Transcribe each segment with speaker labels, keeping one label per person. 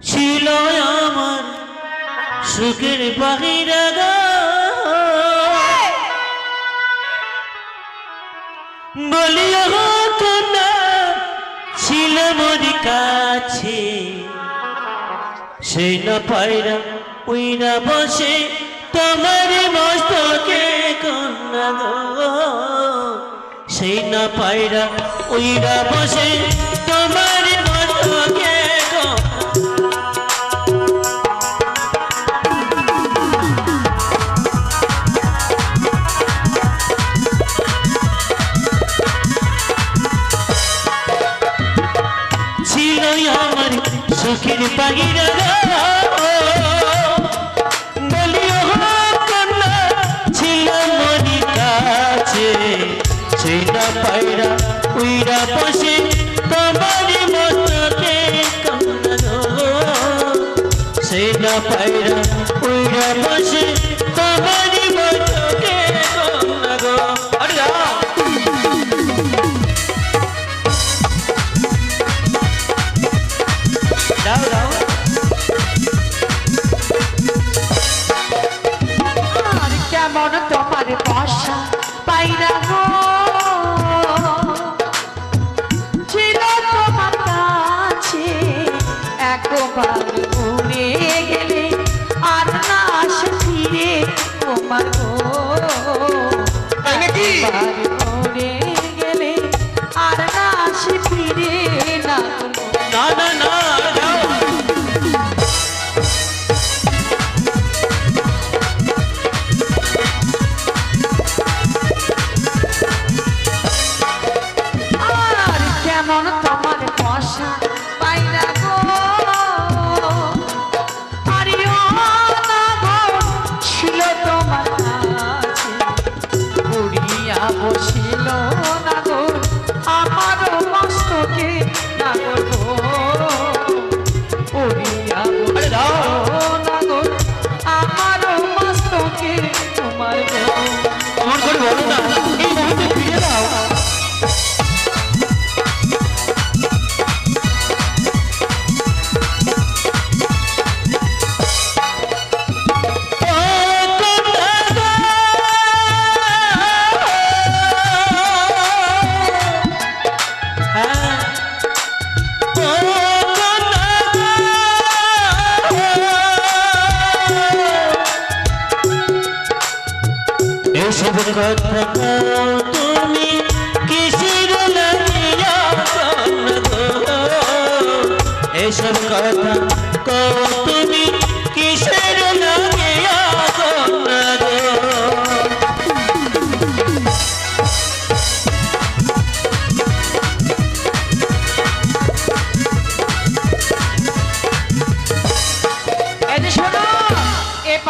Speaker 1: ছিল আমার সুখের বাহিরা বলিও না, ছিল মোর কাছে। সেই না পায়রা উইরা বসে তোমার মস্তকে কন্যা সেই না পায়রা উইরা বসে সুখের পাখিরা বলিও কন্যা, ছিল মনি কাছে। সেই না পায়রা উইরা বসে, তোমার মতকে কন্যা গো। সেই না পায়রা উইরা বসে, তোমার
Speaker 2: নাকি?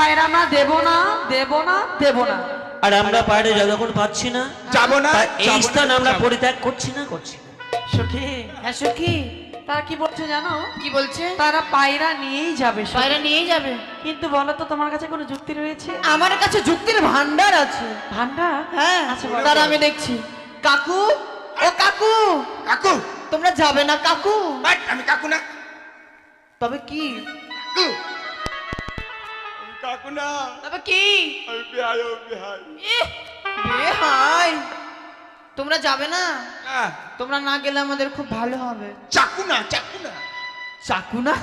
Speaker 3: পায়রা না দেব না। দেব না দেব না।
Speaker 1: আর আমরা বাইরে যতক্ষণ পাচ্ছি না
Speaker 2: যাব না
Speaker 1: এই স্থান আমরা পরিত্যাগ করছি না করছি না।
Speaker 3: সখী হ্যাঁ সখী তারা কি বলছে জানো?
Speaker 4: কি বলছে?
Speaker 3: তারা পায়রা নিয়েই যাবে।
Speaker 4: বাইরে নিয়েই যাবে।
Speaker 3: কিন্তু বলো তো তোমার কাছে কোনো যুক্তি রয়েছে?
Speaker 4: আমার কাছে যুক্তির ভান্ডার আছে।
Speaker 3: ভান্ডার
Speaker 4: হ্যাঁ
Speaker 3: আচ্ছা, বলো।
Speaker 4: আমি দেখছি। কাকু ও কাকু।
Speaker 2: কাকু।
Speaker 4: তোমরা যাবে না কাকু।
Speaker 2: আমি কাকু না।
Speaker 4: তবে কি?
Speaker 2: কাকু। কাকু না
Speaker 4: তবে কি
Speaker 2: আমি বিহাই ও বিহাই
Speaker 4: বেহাই তোমরা যাবে না?
Speaker 2: না
Speaker 4: তোমরা না গেলে আমাদের খুব ভালো হবে।
Speaker 2: চাকু না চাকু না।
Speaker 4: চাকু না?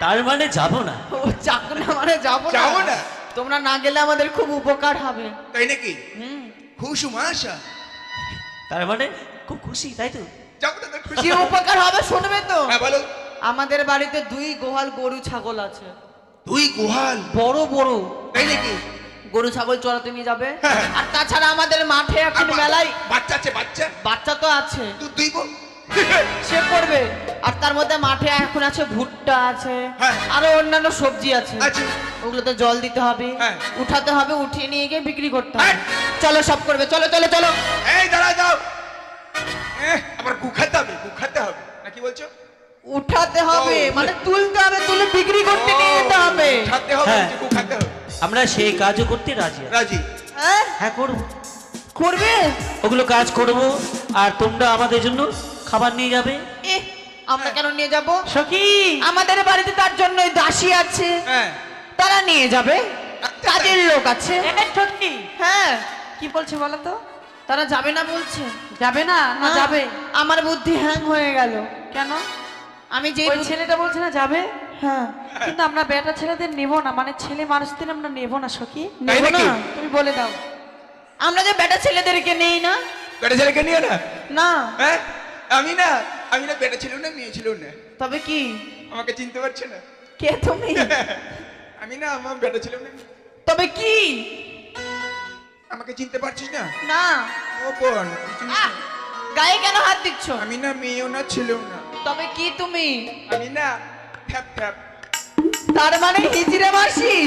Speaker 1: তার মানে যাব না।
Speaker 4: ও চাকু না মানে যাব না।
Speaker 2: যাব না।
Speaker 4: তোমরা না গেলে আমাদের খুব উপকার হবে।
Speaker 2: তাই নাকি?
Speaker 4: হুম।
Speaker 2: খুশু
Speaker 1: তার মানে খুব খুশি তাই তো?
Speaker 2: না খুশি
Speaker 4: উপকার হবে শুনবে তো?
Speaker 2: হ্যাঁ বলো।
Speaker 4: আমাদের বাড়িতে দুই গোহাল গরু ছাগল আছে।
Speaker 2: তুই গুহাল।
Speaker 4: বড় বড়।
Speaker 2: তাই নাকি?
Speaker 4: গরু ছাগল চড়াতে নিয়ে যাবে।
Speaker 2: হ্যাঁ।
Speaker 4: আর তাছাড়া আমাদের মাঠে এখন মেলায়
Speaker 2: বাচ্চা আছে বাচ্চা?
Speaker 4: বাচ্চা তো আছে।
Speaker 2: তুই তুই বল
Speaker 4: সে করবে। আর তার মধ্যে মাঠে এখন আছে ভুট্টা আছে
Speaker 2: হ্যাঁ।
Speaker 4: আরও অন্যান্য সবজি আছে। ওগুলোতে জল দিতে হবে
Speaker 2: হ্যাঁ।
Speaker 4: উঠাতে হবে উঠিয়ে নিয়ে গিয়ে বিক্রি করতে হবে।
Speaker 2: হ্যাঁ।
Speaker 4: চলো সব করবে। চলো চলো চলো।
Speaker 2: এই দাঁড়া যাও আবার গু খাতে হবে গু খাতে হবে। না কি বলছো?
Speaker 4: উঠাতে হবে মানে তুলতে হবে তুলে বিক্রি করতে নিয়ে যেতে হবে।
Speaker 2: খাতে হবে
Speaker 1: হ্যাঁ।
Speaker 2: খাতে হবে।
Speaker 1: আমরা সেই কাজও করতে রাজি আছি।
Speaker 2: রাজি।
Speaker 4: হ্যাঁ?
Speaker 1: হ্যাঁ করব।
Speaker 4: করবে?
Speaker 1: ওগুলো কাজ করব আর তোমরা আমাদের জন্য খাবার নিয়ে যাবে।
Speaker 4: এহ, আমরা কেন নিয়ে যাব?
Speaker 1: সখি!
Speaker 4: আমাদের বাড়িতে তার জন্য দাসী আছে।
Speaker 2: হ্যাঁ।
Speaker 4: তারা নিয়ে যাবে। কাজের লোক আছে।
Speaker 1: এই
Speaker 4: হ্যাঁ।
Speaker 3: কি বলছে বলো তো?
Speaker 4: তারা যাবে না বলছে?
Speaker 3: যাবে না? না যাবে?
Speaker 4: আমার বুদ্ধি হ্যাং হয়ে গেল।
Speaker 3: কেন?
Speaker 4: আমি যে
Speaker 3: ওই ছেলেটা বলছে না যাবে?
Speaker 4: হ্যাঁ।
Speaker 3: কিন্তু আমরা বেটা ছেলেদের নেব না মানে ছেলে মানুষদের আমরা নেব না সখী।
Speaker 4: নেব না
Speaker 3: তুমি বলে দাও।
Speaker 4: আমরা যে বেটা ছেলেদেরকে নেই না।
Speaker 2: বেটা ছেলেকে নিয়ে না?
Speaker 4: না।
Speaker 2: হ্যাঁ? আমি না আমি না বেটা ছিল না মেয়ে ছিল না।
Speaker 4: তবে কি?
Speaker 2: আমাকে চিনতে পারছে না।
Speaker 4: কে তুমি?
Speaker 2: আমি না আমার বেটা ছিল না
Speaker 4: তবে কি?
Speaker 2: আমাকে চিনতে পারছিস না?
Speaker 4: না।
Speaker 2: ও বোন?
Speaker 4: গায়ে কেন হাত দিচ্ছ?
Speaker 2: আমি না মেয়েও না ছেলেও না।
Speaker 4: তবে কি তুমি?
Speaker 2: আমি না ফ্যাপ ফ্যাপ।
Speaker 4: তার মানে হিজড়ে মাসি?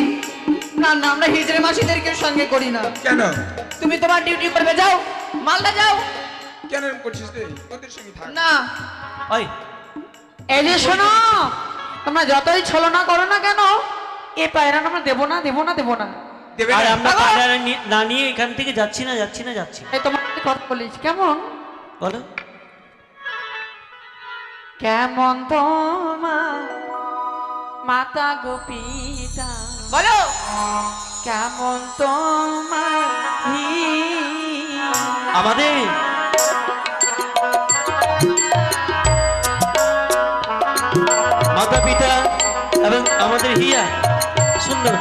Speaker 4: না না আমরা হিজড়ে মাসিদেরকে সঙ্গে করি না।
Speaker 2: কেন?
Speaker 4: তুমি তোমার ডিউটি করবে যাও। মালদা যাও।
Speaker 2: কেন করছিস রে তোদের সঙ্গে থাক।
Speaker 4: না।
Speaker 1: ওই।
Speaker 3: এই যে শোনো তোমরা যতই ছলনা করো না কেন এ পায়রা আমরা দেবো না দেবো না দেবো না।
Speaker 2: দেবে
Speaker 1: আর আমরা পায়রা নি- না নিয়ে এখান থেকে যাচ্ছি না যাচ্ছি না যাচ্ছি
Speaker 3: এই তোমার কথা বলিস কেমন?
Speaker 1: বলো।
Speaker 3: কেমন তোমার মাতা গোপিতা
Speaker 4: বলো!
Speaker 3: কেমন তোমার।
Speaker 1: আমাদের মাতা পিতা এবং আমাদের হিয়া সুন্দর।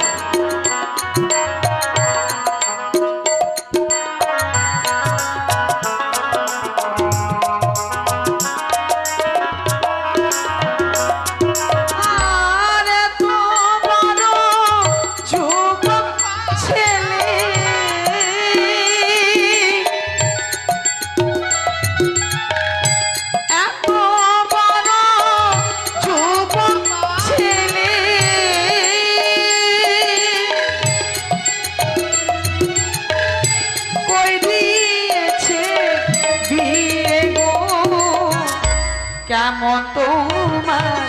Speaker 3: কেমন তোমার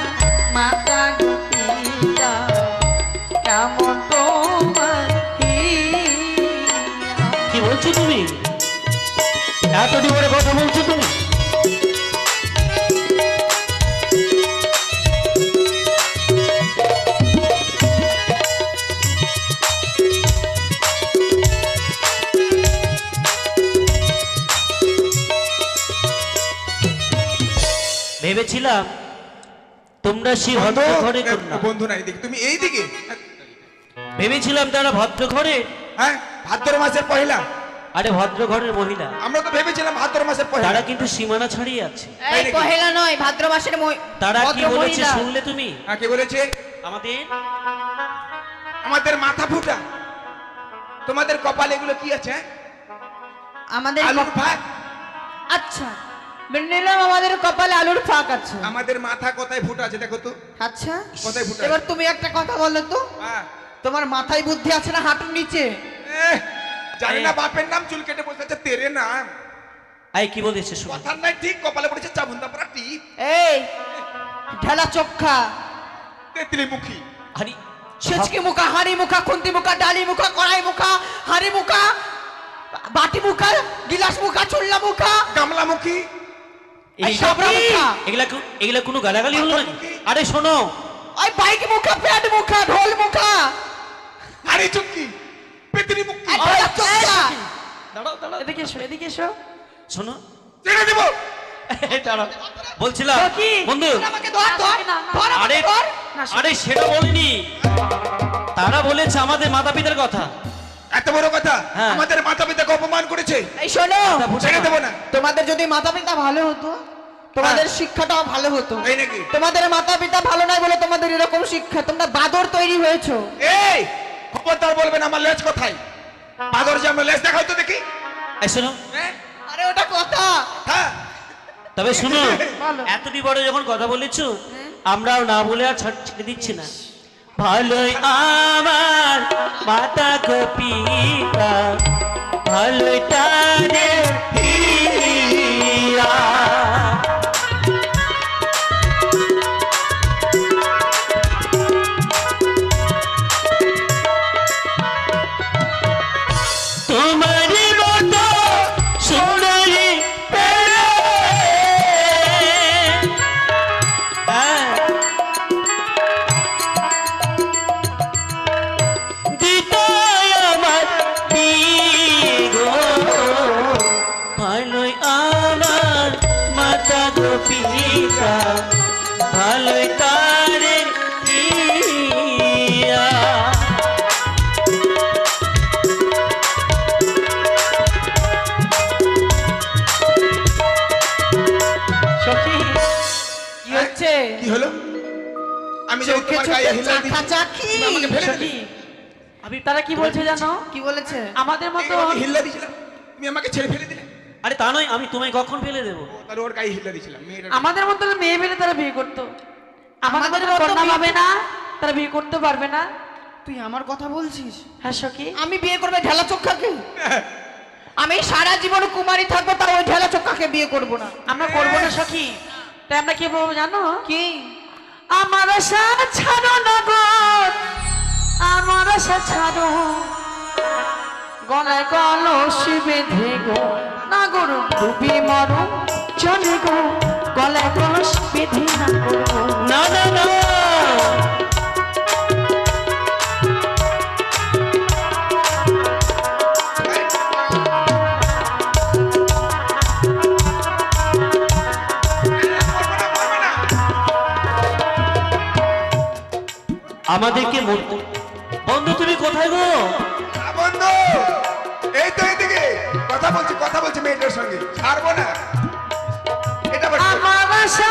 Speaker 3: মাতা গোপিতা কেমন তোমার
Speaker 1: কি বলছো তুমি? এতটি করে ভেবেছিলাম তোমরা সেই ভদ্র ঘরে
Speaker 2: বন্ধু নাই দিকে তুমি এই দিকে
Speaker 1: ভেবেছিলাম তারা ভদ্র ঘরে
Speaker 2: হ্যাঁ ভাদ্র মাসের পয়লা
Speaker 1: আরে ভদ্র ঘরের মহিলা।
Speaker 2: আমরা তো ভেবেছিলাম ভাদ্র মাসের পয়লা
Speaker 1: তারা কিন্তু সীমানা ছাড়িয়ে আছে।
Speaker 4: এই? পহেলা নয় ভাদ্র মাসের মই-
Speaker 1: তারা কি বলেছে শুনলে তুমি?
Speaker 2: হ্যাঁ, কে বলেছে?
Speaker 1: আমাদের?
Speaker 2: আমাদের মাথা ফুটা। তোমাদের কপালে এগুলো কি আছে হ্যাঁ?
Speaker 4: আমাদের
Speaker 2: আলুর ভাত।
Speaker 4: আচ্ছা। মেনে নিলাম আমাদের কপালে আলুর ফাঁক আছে।
Speaker 2: আমাদের মাথা কোথায় ফুটা আছে দেখো তো।
Speaker 4: আচ্ছা
Speaker 2: কোথায় ফুটা
Speaker 4: এবার তুমি একটা কথা বলো তো।
Speaker 2: হ্যাঁ।
Speaker 4: তোমার মাথায় বুদ্ধি আছে না হাঁটুর নিচে?
Speaker 2: জানি না বাপের নাম চুল কেটে বসে আছে তেরে নাম।
Speaker 1: আই কি বলেছে শুনো
Speaker 2: কথার নাই ঠিক কপালে পড়েছে চাবুন্দা পড়া টিপ।
Speaker 4: এই ঢেলা চোখা।
Speaker 2: তেতলি মুখী।
Speaker 1: আরে
Speaker 4: ছেচকি মুখা হাঁড়ি মুখা খুন্তি মুখা ডালি মুখা কড়াই মুখা হাঁড়ি মুখা বাটি মুখা গিলাস মুখা চুল্লা মুখা।
Speaker 2: গামলা মুখা।
Speaker 1: এগুলা এগুলা কোনো গালাগালি হলো নাকি? আরে শোনো।
Speaker 4: ওই বাইক মুখা প্যাড মুখা ঢোল মুখা।
Speaker 2: চুক্কি মুখী
Speaker 4: আর
Speaker 1: দাঁড়াও দাঁড়াও।
Speaker 3: এদিকে এসো এদিকে এসো।
Speaker 1: শোনো।
Speaker 2: ছেড়ে দেবো।
Speaker 1: দাঁড়াও। বলছিলাম
Speaker 3: কি?
Speaker 1: বন্ধু। আরে সেটা বলিনি। তারা বলেছে আমাদের মাতা পিতার কথা।
Speaker 2: এত বড় কথা?
Speaker 1: হ্যাঁ।
Speaker 2: আমাদের মাথা পিতাকে অপমান করেছে?
Speaker 4: এই শোনো।
Speaker 2: ছেড়ে। দেবো না।
Speaker 4: তোমাদের যদি মাতা পিতা ভালো হতো তোমাদের
Speaker 2: হ্যাঁ।
Speaker 4: শিক্ষাটাও ভালো হতো।
Speaker 2: এই নাকি?
Speaker 4: তোমাদের মাতা পিতা ভালো নয় বলে তোমাদের এরকম শিক্ষা তোমরা বাদর তৈরি হয়েছো।
Speaker 2: এই খবরদার বলবেন আমার লেজ কোথায়? বাদর যে আমরা লেজ দেখাও তো দেখি।
Speaker 1: এই শোনো।
Speaker 2: হ্যাঁ?
Speaker 4: আরে ওটা কথা।
Speaker 2: হ্যাঁ।
Speaker 1: তবে শোনো। এতটি বড় যখন কথা বলেছ আমরাও না বলে আর ছেড়ে দিচ্ছি না। ভালোই আমার মাতা গোপিকা ভালোই তাদের
Speaker 2: আমি যখন তোমার গায়ে হিলা দিচ্ছি,
Speaker 4: চাকাচাকি।
Speaker 2: আমাকে ফেলে দিলে।
Speaker 3: আমি তারা কি বলছে জানো?
Speaker 4: কি বলেছে?
Speaker 3: আমাদের মতো
Speaker 2: তুমি আমাকে ছেড়ে ফেলে দিলে।
Speaker 1: আরে তা নয় আমি তোমায় কখন ফেলে দেবো?
Speaker 2: তাহলে ওর গায়ে হিল্লা দিয়েছিলাম
Speaker 3: আমাদের মতো মেয়ে পেলে তারা বিয়ে করতো। আমাদের কন্যা পাবে না তারা বিয়ে করতে পারবে না।
Speaker 4: তুই আমার কথা বলছিস?
Speaker 3: হ্যাঁ সখী।
Speaker 4: আমি বিয়ে করবে ঢেলা চোখাকে? আমি সারা জীবন কুমারী থাকব তাও ওই ঢেলা চোখাকে বিয়ে করব না।
Speaker 3: আমরা করব না সখী। তাই আমরা কি বলব জানো?
Speaker 4: কি?
Speaker 3: আমার আশা ছাড়ো না গো। আমার আশা ছাড়ো। গলায় কলসি বেঁধে গো। না গরু ডুবি মারো চলে গো। গলায় কলস বেঁধে না
Speaker 1: না না না। আমাদেরকে মরতে বন্ধু তুমি কোথায় গো?
Speaker 2: আ, বন্ধু এই তো এদিকে। কথা বলছি কথা বলছি মেয়েটার সঙ্গে। ছাড়বো না। এটা
Speaker 3: আমার আশা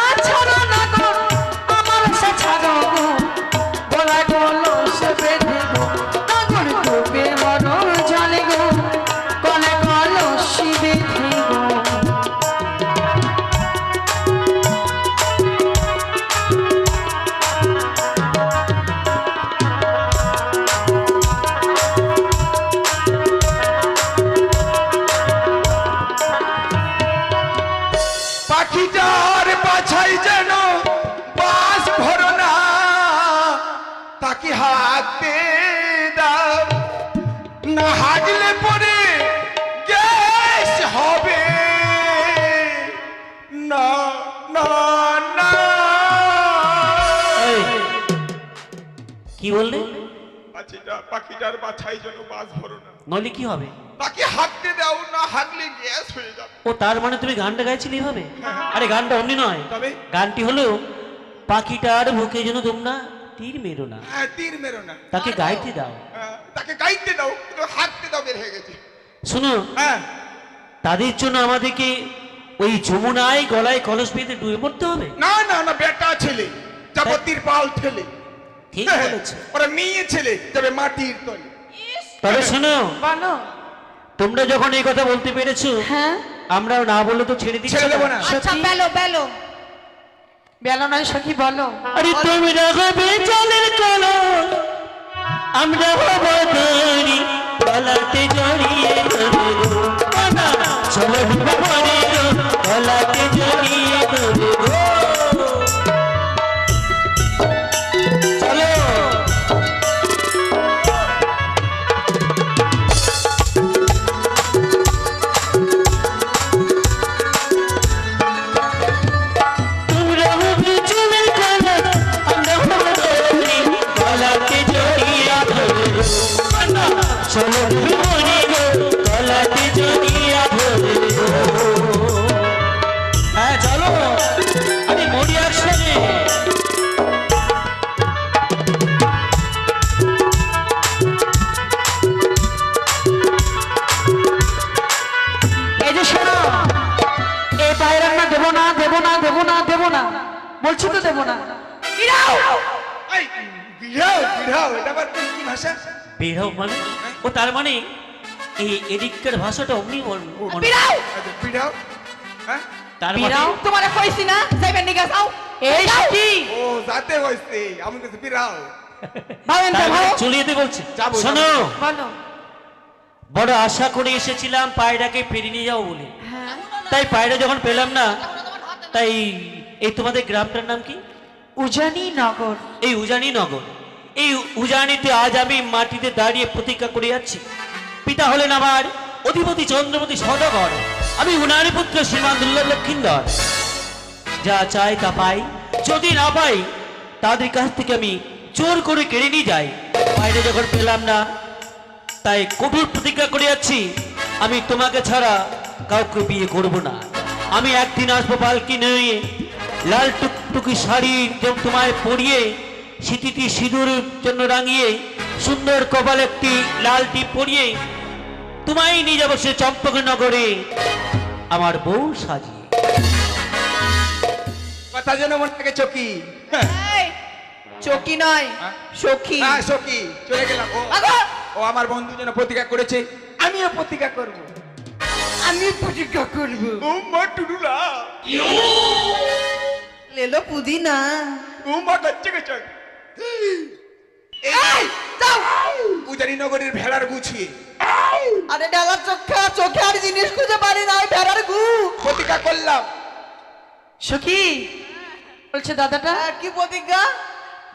Speaker 2: হাতে দাও। না হাগলে পরে গ্যাস হবে। না না না।
Speaker 1: কি বললে?
Speaker 2: পাখিটা পাখিটার বাছাই যেন বাস ভরো না।
Speaker 1: নইলে কি হবে?
Speaker 2: তাকে হাঁকতে দাও না গ্যাস হয়ে যাবে।
Speaker 1: ও তার মানে তুমি গানটা গাইছিলে এভাবে আরে গানটা অমনি নয়।
Speaker 2: তবে?
Speaker 1: গানটি হলো পাখিটার বুকে যেন তোমরা তীর মেরো না।
Speaker 2: হ্যাঁ তীর মেরো না।
Speaker 1: তাকে গাইতে দাও।
Speaker 2: হ্যাঁ, তাকে গাইতে দাও। হাঁকতে দাও বের হয়ে গেছে।
Speaker 1: শোনো
Speaker 2: হ্যাঁ।
Speaker 1: তাদের জন্য আমাদেরকে ওই যমুনায় গলায় কলস বেঁধে ডুবে পড়তে হবে?
Speaker 2: না না না বেটা ছেলে যাব পাল ঠেলে
Speaker 1: ঠিক বলেছে।
Speaker 2: ওরা মেয়ে ছেলে যাবে মাটির তলে।
Speaker 1: তবে শোনো
Speaker 3: বলো।
Speaker 1: তোমরা যখন এই কথা বলতে পেরেছ
Speaker 3: হ্যাঁ।
Speaker 1: আমরাও না বলে তো ছেড়ে দিচ্ছি
Speaker 2: ছেড়ে দেবো না।
Speaker 4: আচ্ছা? Below below.
Speaker 3: বেলা নয়, সখী, বলো।
Speaker 1: আরে তুমি রাখো বেচালের চলো আমরা হব ধরি গলাতে জড়িয়ে ধরো চলো ডুবে পড়ে গলাতে জড়িয়ে
Speaker 3: বলছি তো দেবো না। ইরাও!
Speaker 2: এই বিড়াও বিড়াও এটা আবার কি ভাষা?
Speaker 1: মানে ও তার মানে এই এদিককার ভাষাটা অমনি মনে-
Speaker 4: বিড়াও
Speaker 2: আচ্ছা বিড়াও হ্যাঁ?
Speaker 1: তার মানে
Speaker 3: বিড়াও?
Speaker 4: তোমারে কইছি না যাইবেন নিগা যাও।
Speaker 3: এই কি?
Speaker 2: ও যাতে হইছে আমি বিড়াও
Speaker 4: ভাবেন
Speaker 1: মানে
Speaker 4: যাও
Speaker 1: চলে যেতে বলছে।
Speaker 2: যাব,
Speaker 1: শোনো।
Speaker 3: বলো।
Speaker 1: বড় আশা করে এসেছিলাম পায়রাকে ফিরিয়ে নিয়ে যাও বলে।
Speaker 3: হ্যাঁ।
Speaker 1: তাই পায়রা যখন পেলাম না তাই এই তোমাদের গ্রামটার নাম কি?
Speaker 3: উজানি নগর।
Speaker 1: এই উজানি নগর। এই উজানিতে আজ আমি মাটিতে দাঁড়িয়ে প্রতিজ্ঞা করে যাচ্ছি। পিতা হলেন আমার অধিপতি চন্দ্রপতি সদাগর। আমি উনারি পুত্র শ্রীমান দুর্লভ লক্ষিন্দর। যা চাই তা পাই। যদি না পাই তাদের কাছ থেকে আমি জোর করে কেড়ে নিয়ে যাই। বাইরে যখন পেলাম না তাই কঠোর প্রতিজ্ঞা করে যাচ্ছি। আমি তোমাকে ছাড়া কাউকে বিয়ে করব না। আমি একদিন আসব পালকি নিয়ে লাল টুকটুকি শাড়ি যেমন তোমায় পরিয়ে স্মৃতিটি সিঁদুরের জন্য রাঙিয়ে সুন্দর কপাল একটি লাল টিপ পরিয়ে তোমায় নিয়ে যাব সে চম্পকনগরে আমার বউ সাজিয়ে।
Speaker 2: কথা যেন মনে থাকে চকি। হ্যাঁ।
Speaker 4: চকি নয়
Speaker 2: হ্যাঁ?
Speaker 4: সখী।
Speaker 2: হ্যাঁ সখী। চলে গেলাম। ও! ও আমার বন্ধু যেন প্রতিজ্ঞা করেছে আমিও প্রতিজ্ঞা করব।
Speaker 4: আমি প্রতিজ্ঞা করব।
Speaker 2: ও মা টুডুলা।
Speaker 4: লেলো পুদিনা
Speaker 2: ও মা গচ্চে গচ্চে
Speaker 4: এই, যাও
Speaker 2: পূজারী নগরীর ভেড়ার গুছিয়ে
Speaker 4: আরে ডালার চোখা চোখে আর জিনিস খুঁজে পারি ভেড়ার গু
Speaker 2: প্রতিজ্ঞা করলাম
Speaker 3: সখী বলছে দাদাটা।
Speaker 4: আর কি প্রতিজ্ঞা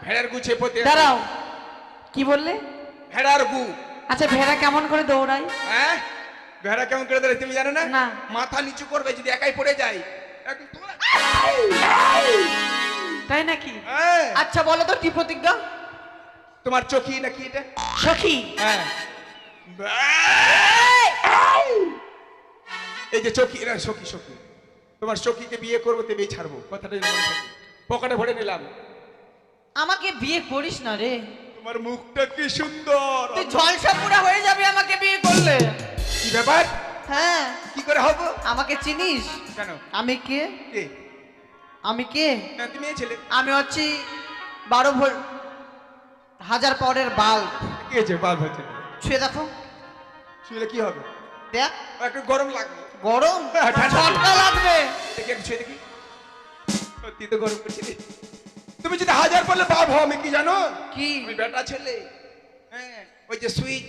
Speaker 2: ভেড়ার গুছিয়ে প্রতিজ্ঞা
Speaker 3: দাঁড়াও। কি বললে?
Speaker 2: ভেড়ার গু
Speaker 3: আচ্ছা ভেড়া কেমন করে দৌড়ায়?
Speaker 2: হ্যাঁ? ভেড়া কেমন করে ধরে তুমি জানো না?
Speaker 3: না।
Speaker 2: মাথা নিচু করবে যদি একাই পড়ে যায়। একদম
Speaker 3: তাই নাকি?
Speaker 2: হ্যাঁ।
Speaker 4: আচ্ছা বলো তো কি প্রতিজ্ঞা?
Speaker 2: তোমার চোখি নাকি এটা?
Speaker 3: সখী?
Speaker 2: হ্যাঁ। এই! যে চকি না সখী সখী। তোমার সখীকে বিয়ে করব তেবেই ছাড়বো। কথাটা পকেটে ভরে নিলাম।
Speaker 4: আমাকে বিয়ে করিস না রে।
Speaker 2: তোমার মুখটা কি সুন্দর।
Speaker 4: তুই ঝলসা পুরা হয়ে যাবে আমাকে বিয়ে করলে।
Speaker 2: কি ব্যাপার?
Speaker 4: হ্যাঁ।
Speaker 2: কি করে হব?
Speaker 4: আমাকে চিনিস?
Speaker 2: কেন?
Speaker 4: আমি কে?
Speaker 2: কে?
Speaker 4: আমি কে?
Speaker 2: তুমি ছেলে।
Speaker 4: আমি হচ্ছি বারো ভোল্ট হাজার পাওয়ারের বাল্ব।
Speaker 2: কি হয়েছে? হচ্ছে
Speaker 4: ছুঁয়ে দেখো।
Speaker 2: শুলে কি হবে?
Speaker 4: দেখ।
Speaker 2: একটু গরম লাগবে।
Speaker 4: গরম?
Speaker 2: হ্যাঁ।
Speaker 4: ঝটকা লাগবে।
Speaker 2: দেখি একটু ছুঁয়ে দেখি। সত্যি তো গরম করছি তুমি যদি হাজার বললে বাপ হও আমি কি জানো?
Speaker 4: কি?
Speaker 2: বেটা ছেলে। হ্যাঁ ওই যে সুইচ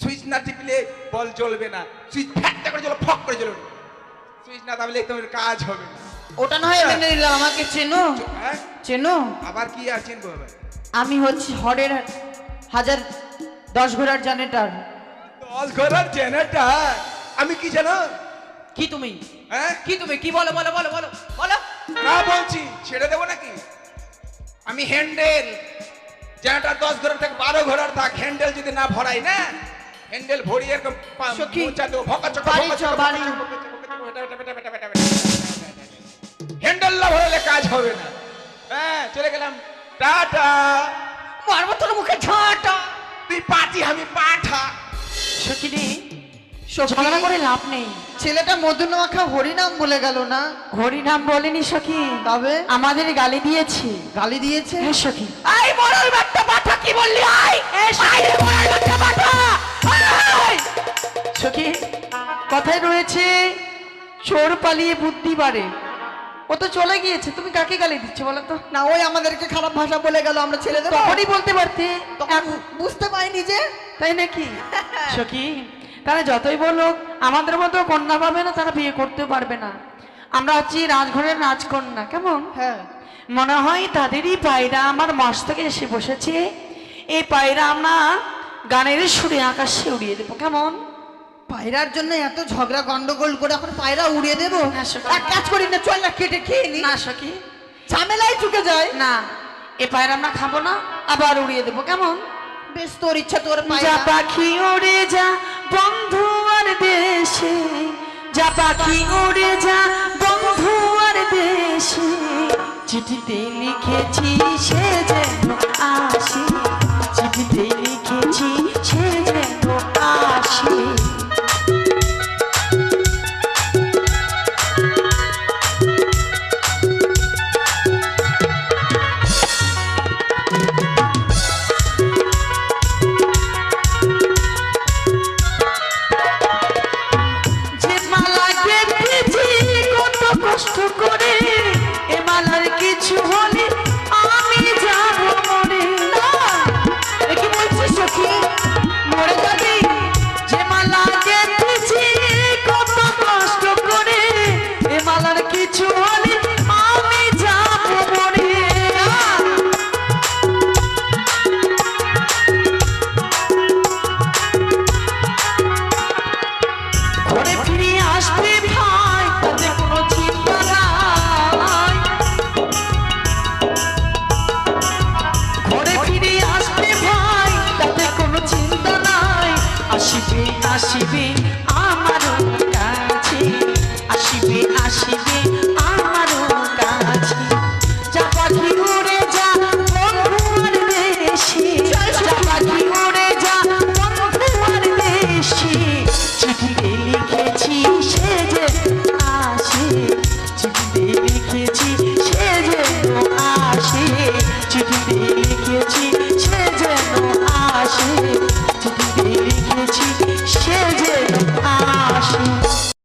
Speaker 2: সুইচ না টিপলে বল জ্বলবে না। সুইচ ফ্যাটটা করে জ্বলো ফক করে জ্বলবে সুইচ না দাবলে তোমার কাজ হবে না।
Speaker 4: ওটা নয় মেনে নিলাম আমাকে চেনো
Speaker 2: হ্যাঁ
Speaker 4: চেনো
Speaker 2: আবার কি আর চিনবো
Speaker 4: আমি হচ্ছি হরের হাজার দশ ঘোড়ার জানেটার
Speaker 2: দশ ঘোড়ার জেনারেটার আমি কি জানো
Speaker 4: কি তুমি
Speaker 2: হ্যাঁ
Speaker 4: কি তুমি কি বলো বলো বলো বলো বলো
Speaker 2: না বলছি ছেড়ে দেবো নাকি আমি হ্যান্ডেল জেনারেটার দশ ঘোড়ার থেকে বারো ঘোড়ার থাক হ্যান্ডেল যদি না ভরাই না হ্যান্ডেল ভরিয়ে এরকম মোচা দেবো ভকা চকা
Speaker 4: বাড়ি
Speaker 2: ভকা
Speaker 4: চ,
Speaker 2: চকা,
Speaker 4: বাড়ি।
Speaker 2: ভকা চকা, ভকা চকা, ভকা চকা, বেটা, বেটা, বেটা, বেটা, বেটা, বেটা। হ্যান্ডেল না ভরালে কাজ হবে না। হ্যাঁ চলে গেলাম। টাটা।
Speaker 4: মারবো তোর মুখে ঝাঁটা।
Speaker 2: তুই পাটি আমি পাঠা।
Speaker 3: রে ঝগড়া করে লাভ নেই।
Speaker 4: ছেলেটা হরিনাম বলে গেল না?
Speaker 3: হরিনাম বলেনি সখী।
Speaker 4: তবে?
Speaker 3: আমাদের গালি দিয়েছে।
Speaker 4: গালি দিয়েছে?
Speaker 3: হ্যাঁ সখী।
Speaker 4: আই মরার বাচ্চা পাঠা কি বললি? আই আই মরার বাচ্চা পাঠা! আই!
Speaker 3: সখী কথায় রয়েছে চোর পালিয়ে বুদ্ধি বাড়ে। ও তো চলে গিয়েছে তুমি কাকে গালি দিচ্ছ বলো তো?
Speaker 4: না ওই আমাদেরকে খারাপ ভাষা বলে গেল আমরা দেবো
Speaker 3: তখনই বলতে পারতে।
Speaker 4: তখন বুঝতে পাইনি যে
Speaker 3: তাই নাকি? সখী তারা যতই বলুক আমাদের মতো কন্যা পাবে না তারা বিয়ে করতেও পারবে না। আমরা হচ্ছি রাজঘরের রাজকন্যা কেমন?
Speaker 4: হ্যাঁ।
Speaker 3: মনে হয় তাদেরই পায়রা আমার মস্তকে এসে বসেছে। এই পায়রা আমরা গানের সুরে আকাশে উড়িয়ে দেবো কেমন?
Speaker 4: পায়রার জন্য এত ঝগড়া গন্ডগোল করে এখন পায়রা উড়িয়ে দেবো। এক কাজ করি না চল না কেটে খেয়ে নি।
Speaker 3: না সখী।
Speaker 4: ঝামেলায় চুকে যায়।
Speaker 3: না এ পায়রা আমরা খাব না আবার উড়িয়ে দেবো কেমন?
Speaker 4: বেশ তোর ইচ্ছা তোর
Speaker 3: যা পাখি উড়ে যা বন্ধু আর দেশে। যা পাখি উড়ে যা বন্ধু আর দেশে। চিঠিতে লিখেছি সে যেন আসিবে?